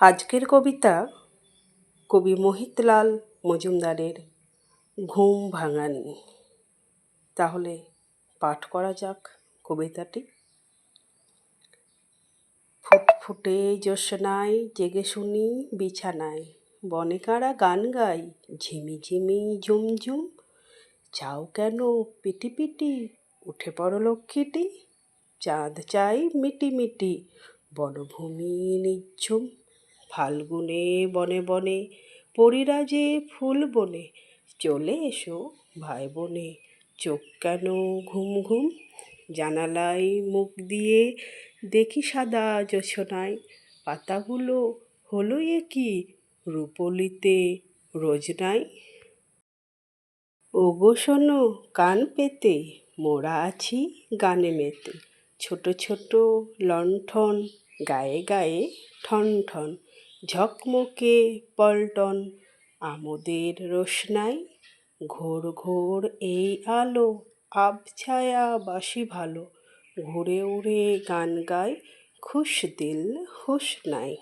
আজকের কবিতা কবি মোহিতলাল মজুমদারের ঘুম ভাঙানি। তাহলে পাঠ করা যাক কবিতাটি। ফুটফুটে জ্যোৎস্নায় জেগে শুনি বিছানায়, বনে কারা গান গাই ঝিমি ঝিমি ঝুমঝুম চাও কেন পিটি পিটি উঠে পড়ো লক্ষ্মীটি, চাঁদ চাই মিটি মিটি, বনভূমি নিঝুম। ফাল্গুনে বনে বনে, পরীরা যে ফুল বনে, চলে এসো ভাই বোনে। চোখ কেন ঘুম ঘুম? জানালায় মুখ দিয়ে দেখি সাদা জোছনায়, পাতাগুলো হলো এ কি? রূপলিতে রোজ নাই। ওগো শোনো, কান পেতে মোরা আছি গানে মেতে। ছোট ছোট লণ্ঠন, গায়ে গায়ে ঠন ঠন ঝকমকে পল্টন, আমোদের রোশনাই, ঘোর ঘোর এই আলো, আবছায়া বাসি ভালো, ঘুরে উড়ে গান গায় খুশ দিল হুশ নাই।